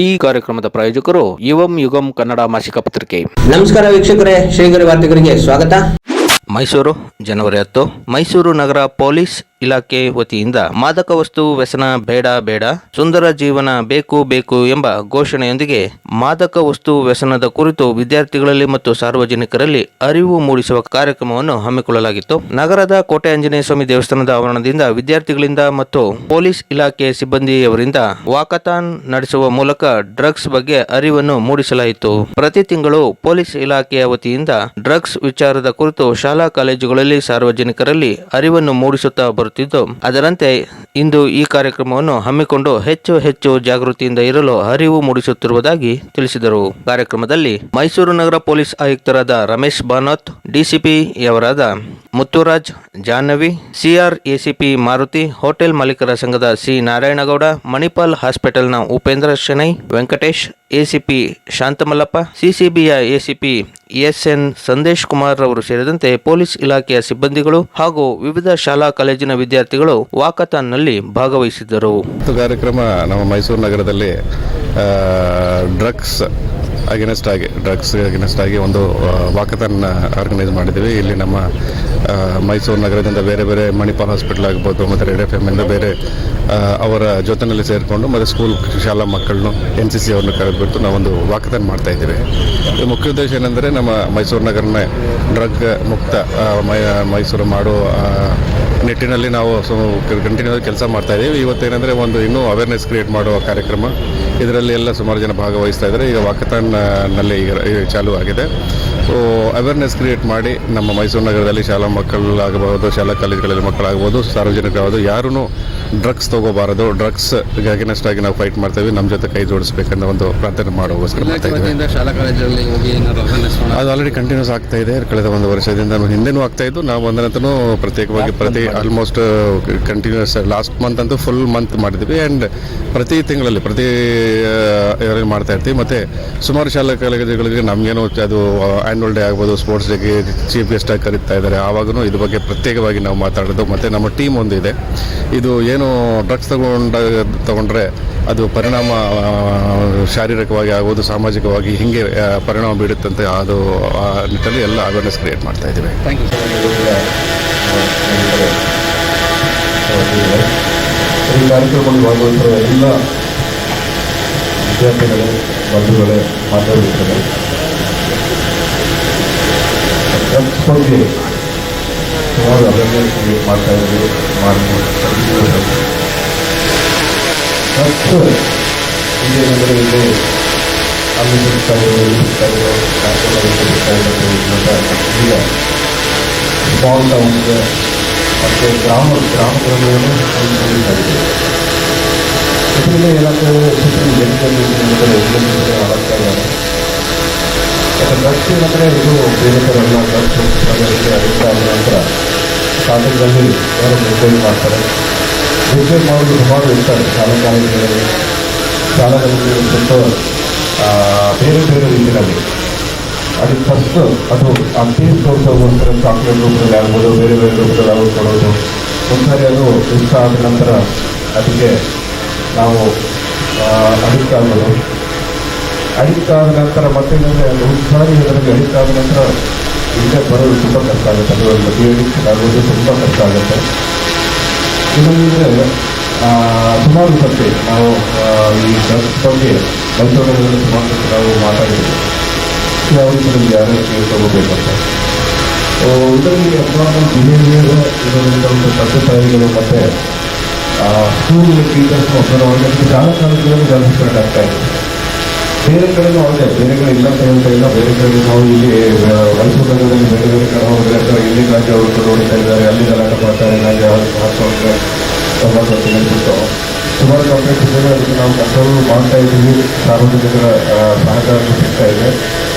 ಈ ಕಾರ್ಯಕ್ರಮದ ಪ್ರಾಯೋಜಕರು ಯುವಂ ಯುಗಂ ಕನ್ನಡ ಮಾಸಿಕ ಪತ್ರಿಕೆ. ನಮಸ್ಕಾರ ವೀಕ್ಷಕರೇ ಶ್ರೀಗರಿ ವಾರ್ತೆಗರಿಗೆ ಸ್ವಾಗತ. ಮೈಸೂರು ಜನವರಿ ಹತ್ತು. ಮೈಸೂರು ನಗರ ಪೊಲೀಸ್ ಇಲಾಖೆ ವತಿಯಿಂದ ಮಾದಕ ವಸ್ತು ವ್ಯಸನ ಬೇಡ ಬೇಡ, ಸುಂದರ ಜೀವನ ಬೇಕು ಬೇಕು ಎಂಬ ಘೋಷಣೆಯೊಂದಿಗೆ ಮಾದಕ ವಸ್ತು ವ್ಯಸನದ ಕುರಿತು ವಿದ್ಯಾರ್ಥಿಗಳಲ್ಲಿ ಮತ್ತು ಸಾರ್ವಜನಿಕರಲ್ಲಿ ಅರಿವು ಮೂಡಿಸುವ ಕಾರ್ಯಕ್ರಮವನ್ನು ಹಮ್ಮಿಕೊಳ್ಳಲಾಗಿತ್ತು. ನಗರದ ಕೋಟೆ ಆಂಜನೇಯ ಸ್ವಾಮಿ ದೇವಸ್ಥಾನದ ಆವರಣದಿಂದ ವಿದ್ಯಾರ್ಥಿಗಳಿಂದ ಮತ್ತು ಪೊಲೀಸ್ ಇಲಾಖೆ ಸಿಬ್ಬಂದಿಯವರಿಂದ ವಾಕಥಾನ್ ನಡೆಸುವ ಮೂಲಕ ಡ್ರಗ್ಸ್ ಬಗ್ಗೆ ಅರಿವನ್ನು ಮೂಡಿಸಲಾಯಿತು. ಪ್ರತಿ ತಿಂಗಳು ಪೊಲೀಸ್ ಇಲಾಖೆಯ ವತಿಯಿಂದ ಡ್ರಗ್ಸ್ ವಿಚಾರದ ಕುರಿತು ಶಾಲಾ ಕಾಲೇಜುಗಳಲ್ಲಿ ಸಾರ್ವಜನಿಕರಲ್ಲಿ ಅರಿವನ್ನು ಮೂಡಿಸುತ್ತಾ ಬರುತ್ತಿದ್ದು ಅದರಂತೆ ಇಂದು ಈ ಕಾರ್ಯಕ್ರಮವನ್ನು ಹಮ್ಮಿಕೊಂಡು ಹೆಚ್ಚು ಹೆಚ್ಚು ಜಾಗೃತಿಯಿಂದ ಇರಲು ಅರಿವು ಮೂಡಿಸುತ್ತಿರುವುದಾಗಿ ತಿಳಿಸಿದರು. ಕಾರ್ಯಕ್ರಮದಲ್ಲಿ ಮೈಸೂರು ನಗರ ಪೊಲೀಸ್ ಆಯುಕ್ತರಾದ Ramesh Banoth ಡಿಸಿಪಿಯವರಾದ Muthuraj, Jahnavi CR ACP Maruti, hotel ಮಾಲೀಕರ ಸಂಘದ ಸಿ ನಾರಾಯಣಗೌಡ, ಮಣಿಪಾಲ್ ಹಾಸ್ಪಿಟಲ್ನ ಉಪೇಂದ್ರ ಶೆಣೈ ವೆಂಕಟೇಶ್, ಎಸಿಪಿ ಶಾಂತಮಲ್ಲಪ್ಪ, ಸಿಸಿಬಿಯ ಎಸಿಪಿ ಎಸ್ಎನ್ ಸಂದೇಶ್ ಕುಮಾರ್ ಅವರು ಸೇರಿದಂತೆ ಪೊಲೀಸ್ ಇಲಾಖೆಯ ಸಿಬ್ಬಂದಿಗಳು ಹಾಗೂ ವಿವಿಧ ಶಾಲಾ ಕಾಲೇಜಿನ ವಿದ್ಯಾರ್ಥಿಗಳು ವಾಕಥಾನ್ನಲ್ಲಿ ಭಾಗವಹಿಸಿದ್ದರು. ಕಾರ್ಯಕ್ರಮ ನಮ್ಮ ಮೈಸೂರು ನಗರದಲ್ಲಿ ಡ್ರಗ್ಸ್ ಅಗೇನೆಸ್ಟ್ ಆಗಿ ಡ್ರಗ್ಸ್ ಅಗೇನೆಸ್ಟ್ ಆಗಿ ಒಂದು ವಾಕಥಾನ್ ಆರ್ಗನೈಸ್ ಮಾಡಿದ್ದೀವಿ. ಇಲ್ಲಿ ನಮ್ಮ ಮೈಸೂರು ನಗರದಿಂದ ಬೇರೆ ಬೇರೆ ಮಣಿಪಾಲ್ ಹಾಸ್ಪಿಟಲ್ ಆಗ್ಬೋದು, ಮತ್ತು ರೆಡ್ ಎಫ್ ಎಮ್ಮಿಂದ ಬೇರೆ ಅವರ ಜೊತೆಯಲ್ಲಿ ಸೇರಿಕೊಂಡು, ಮತ್ತು ಸ್ಕೂಲ್ ಶಾಲಾ ಮಕ್ಕಳನ್ನು ಎನ್ ಸಿ ಸಿ ಅವ್ರನ್ನ ಕರೆದುಬಿಟ್ಟು ನಾವೊಂದು ವಾಕಥಾನ್ ಮಾಡ್ತಾ ಇದ್ದೀವಿ. ಇದು ಮುಖ್ಯ ಉದ್ದೇಶ ಏನೆಂದರೆ, ನಮ್ಮ ಮೈಸೂರು ನಗರನ ಡ್ರಗ್ ಮುಕ್ತ ಮೈಸೂರು ಮಾಡೋ ನಿಟ್ಟಿನಲ್ಲಿ ನಾವು ಕಂಟಿನ್ಯೂ ಕೆಲಸ ಮಾಡ್ತಾ ಇದ್ದೀವಿ ಇವತ್ತೇನೆಂದರೆ ಒಂದು ಇನ್ನೂ ಅವೇರ್ನೆಸ್ ಕ್ರಿಯೇಟ್ ಮಾಡುವ ಕಾರ್ಯಕ್ರಮ. ಇದರಲ್ಲಿ ಎಲ್ಲ ಸುಮಾರು ಜನ ಭಾಗವಹಿಸ್ತಾ ಇದ್ದಾರೆ. ಈಗ ವಾಕತಾನ್ನಲ್ಲಿ ನಲ್ಲಿ ಈಗ ಈಗ ಚಾಲೂ ಆಗಿದೆ. ಸೊ ಅವೇರ್ನೆಸ್ ಕ್ರಿಯೇಟ್ ಮಾಡಿ ನಮ್ಮ ಮೈಸೂರು ನಗರದಲ್ಲಿ ಶಾಲಾ ಮಕ್ಕಳಾಗಬಹುದು, ಶಾಲಾ ಕಾಲೇಜುಗಳಲ್ಲಿ ಮಕ್ಕಳಾಗಬಹುದು, ಸಾರ್ವಜನಿಕರಾಗಬಹುದು ಯಾರೂ ಡ್ರಗ್ಸ್ ತಗೋಬಾರದು ಡ್ರಗ್ಸ್ ಅಗೇನೆಸ್ಟ್ ಆಗಿ ನಾವು ಫೈಟ್ ಮಾಡ್ತೇವೆ ನಮ್ಮ ಜೊತೆ ಕೈ ಜೋಡಿಸ್ಬೇಕಂತ ಒಂದು ಪ್ರಾರ್ಥನೆ ಮಾಡೋಗೋಸ್ಕರ ಶಾಲಾ ಕಾಲೇಜಲ್ಲಿ ಹೋಗಿ ಅದು ಆಲ್ರೆಡಿ ಕಂಟಿನ್ಯೂಸ್ ಆಗ್ತಾ ಇದೆ. ಕಳೆದ ಒಂದು ವರ್ಷದಿಂದ ಹಿಂದೆನೂ ಆಗ್ತಾ ಇದ್ದು ನಾವು ಒಂದರಂತೂ ಪ್ರತ್ಯೇಕವಾಗಿ ಪ್ರತಿ ಆಲ್ಮೋಸ್ಟ್ ಕಂಟಿನ್ಯೂಸ್ ಲಾಸ್ಟ್ ಮಂತ್ ಅಂತೂ ಫುಲ್ ಮಂತ್ ಮಾಡಿದ್ವಿ. ಆ್ಯಂಡ್ ಪ್ರತಿ ತಿಂಗಳಲ್ಲಿ ಪ್ರತಿ ಇದರಲ್ಲಿ ಮಾಡ್ತಾ ಇರ್ತೀವಿ. ಮತ್ತು ಸುಮಾರು ಶಾಲಾ ಕಾಲೇಜುಗಳಿಗೆ ನಮಗೇನು ಅದು ಆ್ಯನ್ಯುವಲ್ ಡೇ ಆಗ್ಬೋದು ಸ್ಪೋರ್ಟ್ಸ್ ಡೇಗೆ ಚೀಫ್ ಗೆಸ್ಟಾಗಿ ಕರೀತಾ ಇದ್ದಾರೆ. ಆವಾಗೂ ಇದ್ರ ಬಗ್ಗೆ ಪ್ರತ್ಯೇಕವಾಗಿ ನಾವು ಮಾತಾಡೋದು. ಮತ್ತು ನಮ್ಮ ಟೀಮ್ ಒಂದು ಇದೆ ಇದು ಏನು ಡ್ರಗ್ಸ್ ತಗೊಂಡ ತಗೊಂಡ್ರೆ ಅದು ಪರಿಣಾಮ ಶಾರೀರಿಕವಾಗಿ ಆಗೋದು ಸಾಮಾಜಿಕವಾಗಿ ಹಿಂಗೆ ಪರಿಣಾಮ ಬೀಳುತ್ತಂತೆ ಅದು ಆ ನಿಟ್ಟಲ್ಲಿ ಎಲ್ಲ ಅವೇರ್ನೆಸ್ ಕ್ರಿಯೇಟ್ ಮಾಡ್ತಾ ಇದ್ದೀವಿ. ಥ್ಯಾಂಕ್ ಯು ಈ ಕಾರ್ಯಕ್ರಮದಲ್ಲಿ ಭಾಗವಹಿಸುವ ಎಲ್ಲ ವಿದ್ಯಾರ್ಥಿಗಳೇ ಬಂಧುಗಳೇ ಮಾತಾಡುತ್ತಾರೆ ಡ್ರಗ್ಸ್ ಬಗ್ಗೆ ಸುಮಾರು ಅವೇರ್ನೆಸ್ ಕ್ರಿಯೇಟ್ ಮಾಡ್ತಾ ಇದ್ದೀವಿ ಮಾಡಿ ಡ್ರಗ್ಸ್ ಇದೇನೆಂದರೆ ಇಲ್ಲಿ ಅಲ್ಲಿ ಸಿಗ್ತಾ ಇರೋದು ಇಲ್ಲಿ ಸಿಗ್ತಾ ಇರೋ ಕಾರ್ಯಕ್ರಮದಲ್ಲಿ ಸಿಗ್ತಾ ಇರೋದು ಈಗ ಸ್ಮಾಲ್ ಟೌನ್ಸ್ ಮತ್ತು ಗ್ರಾಮ ಗ್ರಾಮಗಳನ್ನು ನಡೀತಾ ಇದೆ ಇದರಿಂದ ಏನಾಗ್ತದೆ ಸುತ್ತಲೂ ಜನರಲ್ಲಿ ಎಲ್ಲೆಲ್ಲಿ ಆಗ್ತಾ ಇದ್ದಾರೆ ಏನಂದರೆ ಇದು ಅದಕ್ಕೆ ಅಡಿಕ್ಟ್ ಆದ ನಂತರ ಶಾಲೆಗಳಲ್ಲಿ ಅವರು ಮಿಸ್ಟೇಕ್ ಮಾಡ್ತಾರೆ ಮಿಸ್ಟೇಕ್ ಮಾಡೋದು ಸುಮಾರು ಇರ್ತಾರೆ ಶಾಲಾ ಕಾಲೇಜುಗಳಲ್ಲಿ ಶಾಲೆಗಳಲ್ಲಿ ಸ್ವಲ್ಪ ಬೇರೆ ಬೇರೆ ರೀತಿಯಲ್ಲಿ ಅದಕ್ಕೆ ಫಸ್ಟ್ ಅದು ಆ ಟೇಸ್ಟ್ ತೋರಿಸೋಗೋಸ್ಕರ ಚಾಕ್ಲೇಟ್ ರೂಪದಲ್ಲಿ ಆಗ್ಬೋದು ಬೇರೆ ಬೇರೆ ರೂಪದಲ್ಲಿ ಅವ್ರು ಕೊಡೋದು ಒಂದ್ಸಾರಿ ಅದು ಇಷ್ಟ ಆದ ನಂತರ ಅದಕ್ಕೆ ನಾವು ಅಡಿಕ್ಟ್ ಆಗೋದು ಅಡಿಕ್ಟ್ ಆದ ನಂತರ ಮತ್ತೆ ಅದು ಉತ್ಸಾಹಿ ಅದರಲ್ಲಿ ಆದ ನಂತರ ಹಿಂದೆ ಬರೋದು ತುಂಬ ಕಷ್ಟ ಆಗುತ್ತೆ. ಅದು ಒಂದು ಅಡಿಕ್ಷನ್ ಆಗೋದು ತುಂಬ ಕಷ್ಟ ಆಗುತ್ತೆ. ಇನ್ನೊಂದಿದ್ರೆ ಸುಮಾರು ಸತ್ತೆ ನಾವು ಈ ಡ್ರಗ್ಸ್ ಬಗ್ಗೆ ಮೈಸೂರಿನಲ್ಲಿ ಸುಮಾರು ಸರ್ತಿ ನಾವು ಮಾತಾಡಿದ್ದೀವಿ. ಯಾವ ಯಾರು ಕೇರ್ ತಗೋಬೇಕಂತ ಇದರಲ್ಲಿ ಅಬ್ನಾರ್ಮಲ್ ಬಿಹೇವಿಯರ್ ಇದರಿಂದ ಒಂದು ತಂದೆ ತಾಯಿಗಳು ಮತ್ತು ಸ್ಕೂಲ್ ಟೀಚರ್ಸ್ ಮಕ್ಕಳು ಶಾಲಾ ಕಾಲೇಜುಗಳಲ್ಲಿ ಜಾಸ್ತಿ ಆಗ್ತಾ ಇದೆ ಬೇರೆ ಕಡೆನೂ ಅದೇ ಬೇರೆ ಕಡೆ ಇಲ್ಲ ಅಂತ ಹೇಳ್ತಾ ಇಲ್ಲ ಬೇರೆ ಕಡೆ ನಾವು ಇಲ್ಲಿ ಮೈಸೂರಿನಲ್ಲಿ ಬೇರೆ ಬೇರೆ ಕಡೆ ಹೋದ್ರೆ ಇಲ್ಲಿ ಗಾಜಿ ಅವರು ಕೂಡ ಹೊಡಿತಾ ಇದ್ದಾರೆ, ಅಲ್ಲಿ ಗಲಾಟೆ ಮಾಡ್ತಾರೆ ಹಾಗೆ ಅವರು ಬಿಟ್ಟು ಸುಮಾರು ಕಂಪ್ಲೇಂಟ್ ಇದ್ದಾರೆ ಅದಕ್ಕೆ ನಾವು ಕಂಟ್ರೋಲ್ ಮಾಡ್ತಾ ಇದ್ದೀವಿ, ಸಾರ್ವಜನಿಕರ ಸಹಕಾರ ಸಿಗ್ತಾ ಇದೆ.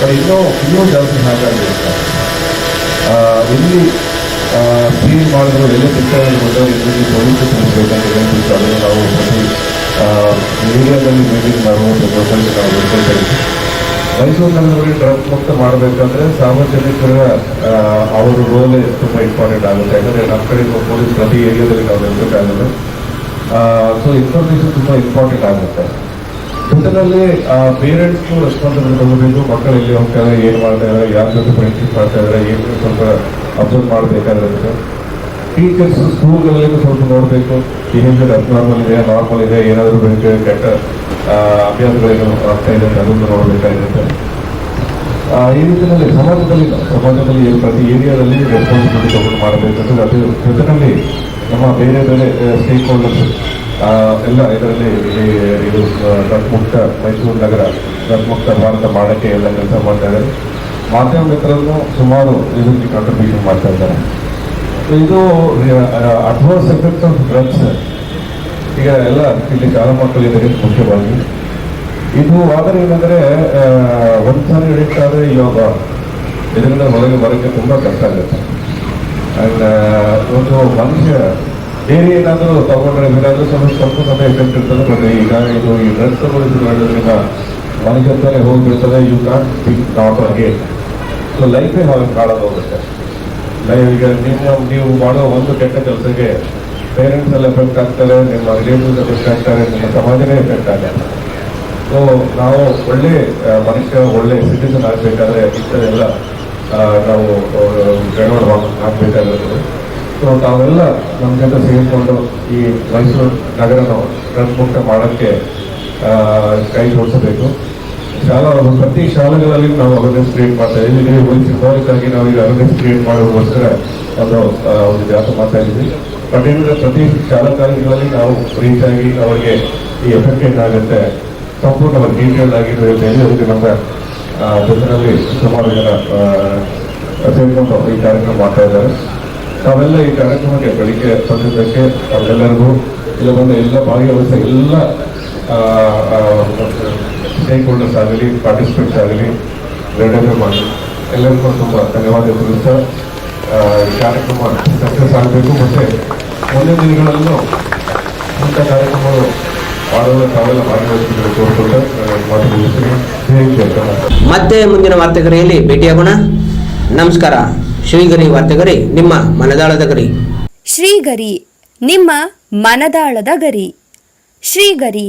ಬಟ್ ಇನ್ನೂ ಇನ್ನೂ ಜಾಸ್ತಿ ಸಹಕಾರ ಇಲ್ಲಿ. ಎಲ್ಲಿ ಸೀಲ್ ಮಾಡಿದ್ರು ಎಲ್ಲಿ ಸಿಗ್ತಾ ಇರ್ಬೋದು ಎಲ್ಲಿ ಪೊಲೀಸ್ ತಿಳಿಸ್ಬೇಕಂತ ಹೇಳ್ಬಿಟ್ಟು ಅದನ್ನು ನಾವು ಪ್ರತಿ ಮೀಡಿಯಾದಲ್ಲಿ ಮೀಟಿಂಗ್ ಪ್ರೊಸೆಸ್ ನಾವು ಹೇಳ್ಕೊಳ್ತಾ ಇದ್ದೀವಿ ಮೈಸೂರು ನಗರದಲ್ಲಿ ಡ್ರಗ್ ಮುಕ್ತ ಮಾಡಬೇಕಂದ್ರೆ ಸಾರ್ವಜನಿಕರ ಅವರ ರೋಲ್ ತುಂಬ ಇಂಪಾರ್ಟೆಂಟ್ ಆಗುತ್ತೆ. ಯಾಕಂದರೆ ನಮ್ಮ ಕಡೆ ಪೊಲೀಸ್ ಪ್ರತಿ ಏರಿಯಾದಲ್ಲಿ ನಾವು ಇರಬೇಕಾಗುತ್ತೆ ಸೊ ಇನ್ಫಾರ್ಮೇಷನ್ ತುಂಬ ಇಂಪಾರ್ಟೆಂಟ್ ಆಗುತ್ತೆ. ಜೊತೆನಲ್ಲಿ ಪೇರೆಂಟ್ಸ್ ರೆಸ್ಪಾನ್ಸಿಬಿಲಿಟಿ ತಗೋಬೇಕು ಮಕ್ಕಳು ಎಲ್ಲಿ ಹೋಗ್ತಾರೆ, ಏನು ಮಾಡ್ತಾ ಇದ್ದಾರೆ ಯಾರ ಜೊತೆ ಫ್ರೆಂಡ್ಶಿಪ್ ಮಾಡ್ತಾ ಇದ್ದಾರೆ ಏನು ಸ್ವಲ್ಪ ಅಬ್ಸರ್ವ್ ಮಾಡಬೇಕಾಗಿರುತ್ತೆ ಟೀಚರ್ಸ್ ಸ್ಕೂಲ್ಗಳಲ್ಲಿ ಸ್ವಲ್ಪ ನೋಡಬೇಕು. ಬಿಹೇವಿಯರ್ ಅಬ್ನಾರ್ಮಲ್ ಇದೆ ನಾರ್ಮಲ್ ಇದೆ, ಏನಾದರೂ ಬೆಳಿಗ್ಗೆ ಕೆಟ್ಟ ಅಭ್ಯಾಸಗಳೇನು ಆಗ್ತಾ ಇದೆ ಅದನ್ನು ನೋಡಬೇಕಾಗಿರುತ್ತೆ. ಈ ನಿಟ್ಟಿನಲ್ಲಿ ಸಮಾಜದಲ್ಲಿ ಸಮಾಜದಲ್ಲಿ ಪ್ರತಿ ಏರಿಯಾದಲ್ಲಿ ರೆಸ್ಪಾನ್ಸಿಬಿಲಿಟಿ ತಗೊಂಡು ಮಾಡಬೇಕಂದ್ರೆ ಅದ್ರ ಜೊತೆಯಲ್ಲಿ ನಮ್ಮ ಬೇರೆ ಬೇರೆ ಸ್ಟೇಕ್ ಹೋಲ್ಡರ್ಸ್ ಎಲ್ಲ ಇದರಲ್ಲಿ ಈ- ಇದು ಡ್ರಗ್ ಮುಕ್ತ ಮೈಸೂರು ನಗರ ಡ್ರಗ್ ಮುಕ್ತ ಭಾರತ ಮಾಡೋಕ್ಕೆ ಎಲ್ಲ ಕೆಲಸ ಮಾಡ್ತಾ ಇದ್ದಾರೆ. ಮಾಧ್ಯಮ ಮಿತ್ರರನ್ನು ಸುಮಾರು ಇದಕ್ಕೆ ಕಾಂಟ್ರಿಬ್ಯೂಷನ್ ಮಾಡ್ತಾ ಇದ್ದಾರೆ. ಇದು ಅಡ್ವಾನ್ಸ್ ಎಫೆಕ್ಟ್ ಆಫ್ ಡ್ರಗ್ಸ್ ಈಗ ಎಲ್ಲ ಇಲ್ಲಿ ಕಾಲ ಮಕ್ಕಳಿದ್ದಾರೆ ಮುಖ್ಯವಾಗಿ. ಇದು ಆದರೆ ಏನಂದ್ರೆ ಒಂದು ಸಾರಿ ಅಡಿಕ್ಟ್ ಆದರೆ ಯೋಗ ಇದರಿಂದ ಹೊರಗೆ ಬರೋಕ್ಕೆ ತುಂಬಾ ಕಷ್ಟ ಆಗುತ್ತೆ. ಅಂಡ್ ಒಂದು ಮನುಷ್ಯ ಬೇರೆ ಏನಾದರೂ ತಗೊಂಡ್ರೆ ಏನಾದರೂ ಸ್ವಲ್ಪ ಸ್ವಲ್ಪ ಸಮಯ ಎಫೆಕ್ಟ್ ಇರ್ತದೆ ಬಟ್ ಈಗ ಇದು ಈ ಡ್ರಗ್ಸ್ ತಗೊಳಿಸಿದ್ರಿಂದ ಮನುಷ್ಯತ್ವನೇ ಹೋಗಿಬಿಡ್ತದೆ. You can't think not again so ಲೈಫೇ ಹಾಳಾಗಿ ಹೋಗುತ್ತೆ ಲೈ- ಈಗ ನಿಮ್ಮ ನೀವು ಮಾಡೋ ಒಂದು ಕೆಟ್ಟ ಕೆಲಸಕ್ಕೆ ಪೇರೆಂಟ್ಸ್ ಎಲ್ಲ ಎಫೆಕ್ಟ್ ಆಗ್ತಾರೆ, ನಿಮ್ಮ ರಿಲೇಟಿವ್ಸ್ ಎಫೆಕ್ಟ್ ಆಗ್ತಾರೆ, ನಿಮ್ಮ ಸಮಾಜನೇ ಎಫೆಕ್ಟ್ ಆಗುತ್ತೆ ಸೊ ನಾವು ಒಳ್ಳೆ ಮನುಷ್ಯ, ಒಳ್ಳೆ ಸಿಟಿಸನ್ ಆಗಬೇಕಾದ್ರೆ ಇಷ್ಟೆಲ್ಲ ನಾವು ಬೆಳವಣಿಗೆ ಆಗಬೇಕಾಗಿರೋದು ಸೊ ತಾವೆಲ್ಲ ನಮ್ಮ ಜೊತೆ ಸೇರಿಕೊಂಡು ಈ ಮೈಸೂರು ನಗರನ ಪ್ರಮುಖ ಮಾಡೋಕ್ಕೆ ಕೈ ಜೋಡಿಸಬೇಕು. ಶಾಲಾ ಪ್ರತಿ ಶಾಲೆಗಳಲ್ಲಿ ನಾವು ಅವೇರ್ನೆಸ್ ಕ್ರಿಯೇಟ್ ಮಾಡ್ತಾ ಇದ್ದೀವಿ. ಸಿಂಬಾಲಿಕ್ ಆಗಿ ನಾವು ಈಗ ಅವೇರ್ನೆಸ್ ಕ್ರಿಯೇಟ್ ಮಾಡೋದಕ್ಕೋಸ್ಕರ ಒಂದು ಒಂದು ಜಾತ ಮಾಡ್ತಾ ಇದ್ದೀವಿ. ಏನಂದ್ರೆ ಪ್ರತಿ ಶಾಲಾ ಕಾಲೇಜುಗಳಲ್ಲಿ ನಾವು ರೀಚ್ ಆಗಿ ಅವರಿಗೆ ಈ ಎಫೆಕ್ಟ್ ಏನಾಗುತ್ತೆ ಸಂಪೂರ್ಣ ಡೀಟೇಲ್ ಆಗಿ ಹೇಳಿ ಅವರಿಗೆ ನಮ್ಮ ಜನರಲ್ಲಿ ಸುಮಾರು ಜನ ಸೇರ್ಕೊಂಡು ಈ ಕಾರ್ಯಕ್ರಮ ಮಾಡ್ತಾ ಇದ್ದಾರೆ. ತಾವೆಲ್ಲ ಈ ಕಾರ್ಯಕ್ರಮಕ್ಕೆ ಬೆಳಿಗ್ಗೆ ಬಂದಿದ್ದಕ್ಕೆ ಅವರೆಲ್ಲರಿಗೂ ಇಲ್ಲ ಬಂದ ಎಲ್ಲ ಭಾಗವಹಿಸ ಎಲ್ಲ ಸ್ಟೇಕ್ ಹೋಲ್ಡರ್ಸ್ ಆಗಲಿ ಪಾರ್ಟಿಸಿಪೇಟ್ಸ್ ಆಗಲಿ ರೇಡಿಯೋ ಮಾಡಿ. ಎಲ್ಲರಿಗೂ ತುಂಬ ಧನ್ಯವಾದ ಸರ್ ಈ ಕಾರ್ಯಕ್ರಮ ಸಕ್ಸಸ್ ಆಗಬೇಕು. ಮತ್ತು ಮುಂದಿನ ದಿನಗಳಲ್ಲೂ ಇಂಥ ಕಾರ್ಯಕ್ರಮಗಳು ಮತ್ತೆ ಮುಂದಿನ ವಾರ್ತೆಗರಿಯಲ್ಲಿ ಭೇಟಿಯಾಗೋಣ. ನಮಸ್ಕಾರ. ಶ್ರೀಗರಿ ವಾರ್ತೆಗರಿ ನಿಮ್ಮ ಮನದಾಳದ ಗರಿ. ಶ್ರೀಗರಿ ನಿಮ್ಮ ಮನದಾಳದ ಗರಿ. ಶ್ರೀಗರಿ